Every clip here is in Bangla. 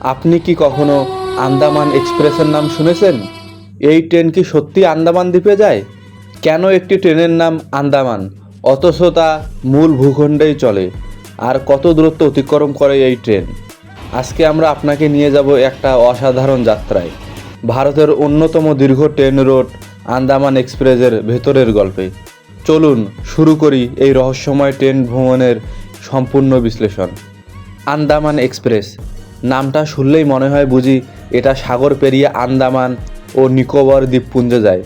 আপনি কি কখনো আন্দামান এক্সপ্রেসের নাম শুনেছেন? এই ট্রেন কি সত্যি আন্দামান দ্বীপে যায়? কেন একটি ট্রেনের নাম আন্দামান? অথচ তা মূল ভূখণ্ডেই চলে। আর কত দূরত্ব অতিক্রম করে এই ট্রেন? আজকে আমরা আপনাকে নিয়ে যাব একটা অসাধারণ যাত্রায়। ভারতের অন্যতম দীর্ঘ ট্রেন রোড আন্দামান এক্সপ্রেসের ভেতরের গল্পে। চলুন শুরু করি এই রহস্যময় ট্রেন ভ্রমণের সম্পূর্ণ বিশ্লেষণ। আন্দামান এক্সপ্রেস নামটা শুনলেই মনে হয় বুঝি এটা সাগর পেরিয়ে আন্দামান ও নিকোবর দ্বীপপুঞ্জে যায়।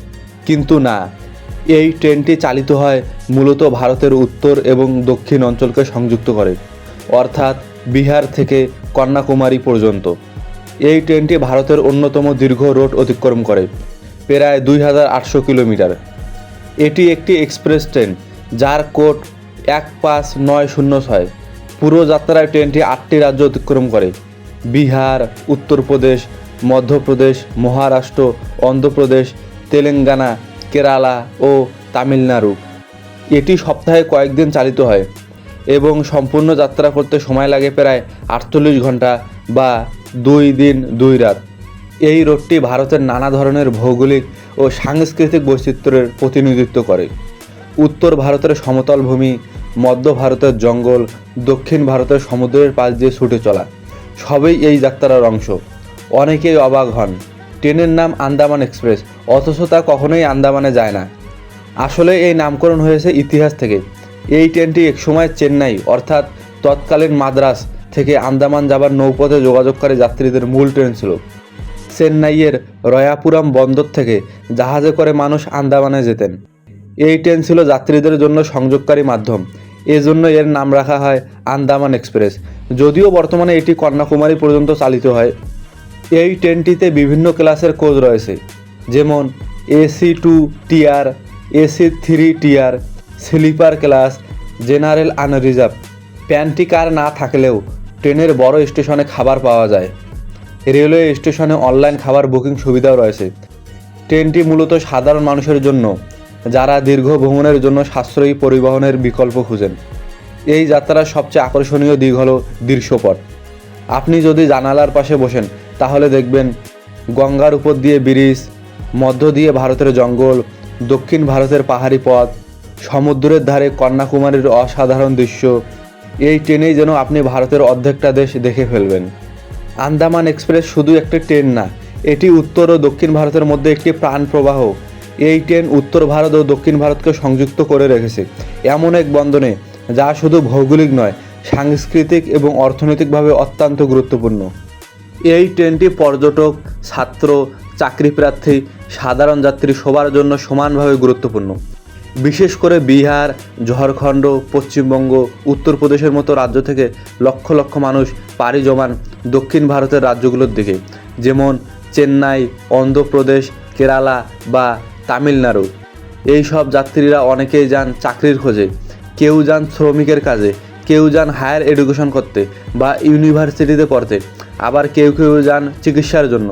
কিন্তু না, এই ট্রেনটি চালিত হয় মূলত ভারতের উত্তর এবং দক্ষিণ অঞ্চলকে সংযুক্ত করে, অর্থাৎ বিহার থেকে কন্যাকুমারী পর্যন্ত। এই ট্রেনটি ভারতের অন্যতম দীর্ঘ রোড অতিক্রম করে, প্রায় দুই হাজার আটশো কিলোমিটার। এটি একটি এক্সপ্রেস ট্রেন, যার কোড এক পাঁচ নয় শূন্য ছয়। পুরো যাত্রায় ট্রেনটি আটটি রাজ্য অতিক্রম করে বিহার, উত্তরপ্রদেশ, মধ্যপ্রদেশ, মহারাষ্ট্র, অন্ধ্রপ্রদেশ, তেলেঙ্গানা, কেরালা ও তামিলনাড়ু। এটি সপ্তাহে কয়েকদিন চালিত হয় এবং সম্পূর্ণ যাত্রা করতে সময় লাগে প্রায় আটচল্লিশ ঘণ্টা বা দুই দিন দুই রাত। এই রোডটি ভারতের নানা ধরনের ভৌগোলিক ও সাংস্কৃতিক বৈচিত্র্যের প্রতিনিধিত্ব করে। উত্তর ভারতের সমতল ভূমি, মধ্য ভারতের জঙ্গল, দক্ষিণ ভারতের সমুদ্রের পাশ দিয়ে ছুটে চলা। সবই এই যাত্রার অংশ। অনেকেই অবাক হন। ট্রেনের নাম আন্দামান এক্সপ্রেস, অথচ তা কখনোই আন্দামানে যায় না। আসলে এই নামকরণ হয়েছে ইতিহাস থেকে। এই ট্রেনটি একসময় চেন্নাই, অর্থাৎ তৎকালীন মাদ্রাস থেকে আন্দামান যাবার নৌপথে যোগাযোগকারী যাত্রীদের মূল ট্রেন ছিল। চেন্নাইয়ের রয়াপুরাম বন্দর থেকে জাহাজে করে মানুষ আন্দামানে যেতেন। এই ট্রেন ছিল যাত্রীদের জন্য সংযোগকারী মাধ্যম। এজন্য এর নাম রাখা হয় আন্দামান এক্সপ্রেস। যদিও বর্তমানে এটি কন্যাকুমারী পর্যন্ত চালিত হয়। এই ট্রেনটিতে বিভিন্ন ক্লাসের কোচ রয়েছে, যেমন AC two tier AC three tier sleeper class, general unreserved pantry car না থাকলেও ট্রেনের বড় স্টেশনে খাবার পাওয়া যায়। রেলওয়ে স্টেশনে অনলাইন খাবার বুকিং সুবিধাও রয়েছে। ট্রেনটি মূলত সাধারণ মানুষের জন্য যারা দীর্ঘ ভ্রমণের জন্য সাশ্রয়ী পরিবহনের বিকল্প খুঁজেন। এই যাত্রার সবচেয়ে আকর্ষণীয় দিক হলো দৃশ্যপট। আপনি যদি জানালার পাশে বসেন, তাহলে দেখবেন গঙ্গার উপর দিয়ে ব্রিজ, মধ্য দিয়ে ভারতের জঙ্গল, দক্ষিণ ভারতের পাহাড়ি পথ, সমুদ্রের ধারে কন্যাকুমারীর অসাধারণ দৃশ্য। এই ট্রেনেই যেন আপনি ভারতের অর্ধেকটা দেশ দেখে ফেলবেন। আন্দামান এক্সপ্রেস শুধু একটি ট্রেন না, এটি উত্তর ও দক্ষিণ ভারতের মধ্যে একটি প্রাণ প্রবাহ এই ট্রেন উত্তর ভারত ও দক্ষিণ ভারতকে সংযুক্ত করে রেখেছে। এমন এক বন্ধনে যা শুধু ভৌগোলিক নয়, সাংস্কৃতিক এবং অর্থনৈতিকভাবে অত্যন্ত গুরুত্বপূর্ণ। এই ট্রেনটি পর্যটক, ছাত্র, চাকরিপ্রার্থী, সাধারণ যাত্রী সবার জন্য সমানভাবে গুরুত্বপূর্ণ। বিশেষ করে বিহার, ঝাড়খণ্ড, পশ্চিমবঙ্গ, উত্তরপ্রদেশের মতো রাজ্য থেকে লক্ষ লক্ষ মানুষ পাড়ি জমান দক্ষিণ ভারতের রাজ্যগুলোর দিকে। যেমন চেন্নাই, অন্ধ্রপ্রদেশ, কেরালা বা তামিলনাড়ু। এই সব যাত্রীরা অনেকেই যান চাকরির খোঁজে, কেউ যান শ্রমিকের কাজে, কেউ যান হায়ার এডুকেশন করতে বা ইউনিভার্সিটিতে পড়তে, আবার কেউ কেউ যান চিকিৎসার জন্য।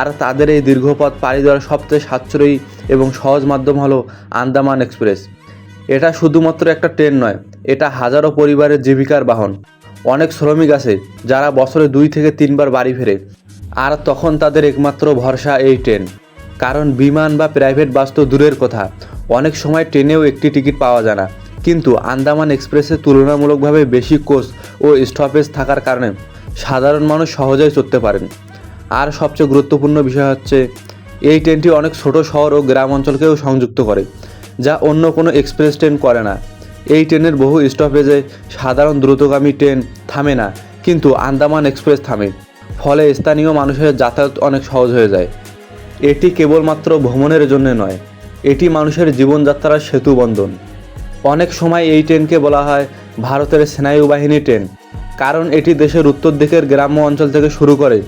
আর তাদের এই দীর্ঘপথ পাড়ি দেওয়ার সবচেয়ে সাশ্রয়ী এবং সহজ মাধ্যম হলো আন্দামান এক্সপ্রেস। এটা শুধুমাত্র একটা ট্রেন নয়, এটা হাজারো পরিবারের জীবিকার বাহন। অনেক শ্রমিক আছে যারা বছরে দুই থেকে তিনবার বাড়ি ফেরে, আর তখন তাদের একমাত্র ভরসা এই ট্রেন। কারণ বিমান বা প্রাইভেট বাস তো দূরের কথা। অনেক সময় ট্রেনেও একটি টিকিট পাওয়া যায় না। কিন্তু আন্দামান এক্সপ্রেসে তুলনামূলকভাবে বেশি কোচ ও স্টপেজ থাকার কারণে সাধারণ মানুষ সহজেই চড়তে পারেন। আর সবচেয়ে গুরুত্বপূর্ণ বিষয় হচ্ছে, এই ট্রেনটি অনেক ছোট শহর ও গ্রাম অঞ্চলকেও সংযুক্ত করে, যা অন্য কোনো এক্সপ্রেস ট্রেন করে না। এই ট্রেনের বহু স্টপেজে সাধারণ দ্রুতগামী ট্রেন থামে না, কিন্তু আন্দামান এক্সপ্রেস থামে। ফলে স্থানীয় মানুষের যাতায়াত অনেক সহজ হয়ে যায়। এটি কেবলমাত্র ভ্রমণের জন্য নয়, এটি মানুষের জীবনযাত্রার সেতু বন্ধন। অনেক সময় এই ট্রেনকে বলা হয় ভারতের সেনায়ুবাহিনী ট্রেন, কারণ এটি দেশের উত্তর দিকের গ্রাম্য অঞ্চল থেকে শুরু করে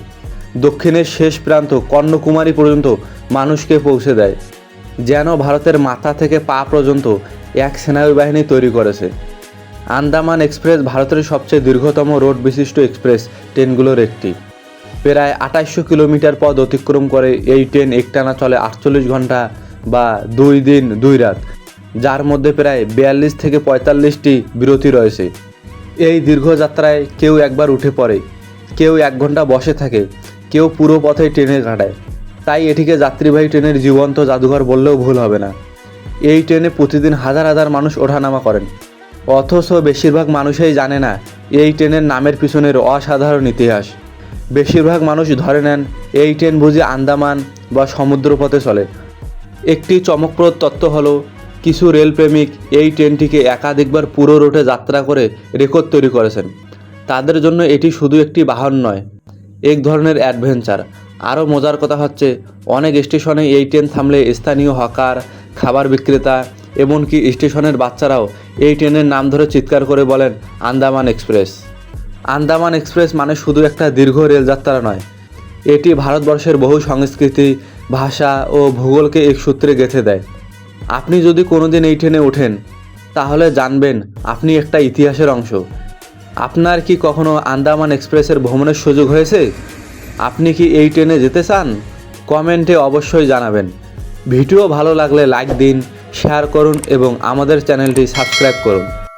দক্ষিণের শেষ প্রান্ত কর্ণকুমারী পর্যন্ত মানুষকে পৌঁছে দেয়, যেন ভারতের মাথা থেকে পা পর্যন্ত এক সেনাবাহিনী তৈরি করেছে। আন্দামান এক্সপ্রেস ভারতের সবচেয়ে দীর্ঘতম রোড বিশিষ্ট এক্সপ্রেস ট্রেনগুলোর একটি। প্রায় আঠাশশো কিলোমিটার পথ অতিক্রম করে এই ট্রেন একটানা চলে আটচল্লিশ ঘণ্টা বা দুই দিন, দুই রাত, যার মধ্যে প্রায় বিয়াল্লিশ থেকে পঁয়তাল্লিশটি বিরতি রয়েছে। এই দীর্ঘ যাত্রায় কেউ একবার উঠে পড়ে, কেউ এক ঘণ্টা বসে থাকে, কেউ পুরো পথে ট্রেনে কাটায়। তাই এটিকে যাত্রীবাহী ট্রেনের জীবন্ত জাদুঘর বললেও ভুল হবে না। এই ট্রেনে প্রতিদিন হাজার হাজার মানুষ ওঠানামা করেন। অথচ বেশিরভাগ মানুষই জানে না, এই ট্রেনের নামের পিছনের অসাধারণ ইতিহাস। বেশিরভাগ মানুষ ধরে নেন এই ট্রেন বুঝি আন্দামান বা সমুদ্রপথে চলে। একটি চমকপ্রদ তত্ত্ব হলো, কিছু রেলপ্রেমিক এই ট্রেনটিকে একাধিকবার পুরো রুটে যাত্রা করে রেকর্ড তৈরি করেছেন। তাদের জন্য এটি শুধু একটি বাহন নয়, এক ধরনের অ্যাডভেঞ্চার। আরও মজার কথা হচ্ছে, অনেক স্টেশনে এই ট্রেন থামলে স্থানীয় হকার, খাবার বিক্রেতা এমনকি স্টেশনের বাচ্চারাও এই ট্রেনের নাম ধরে চিৎকার করে বলেন, আন্দামান এক্সপ্রেস। আন্দামান এক্সপ্রেস মানে শুধু একটা দীর্ঘ রেলযাত্রা নয়। এটি ভারতবর্ষের বহু সংস্কৃতি, ভাষা ও ভূগোলকে এক সূত্রে গেঁথে দেয়। আপনি যদি কোনোদিন এই ট্রেনে ওঠেন, তাহলে জানবেন আপনি একটা ইতিহাসের অংশ। আপনার কি কখনো আন্দামান এক্সপ্রেসের ভ্রমণের সুযোগ হয়েছে? আপনি কি এই ট্রেনে যেতে চান? কমেন্টে অবশ্যই জানাবেন। ভিডিও ভালো লাগলে লাইক দিন, শেয়ার করুন এবং আমাদের চ্যানেলটি সাবস্ক্রাইব করুন।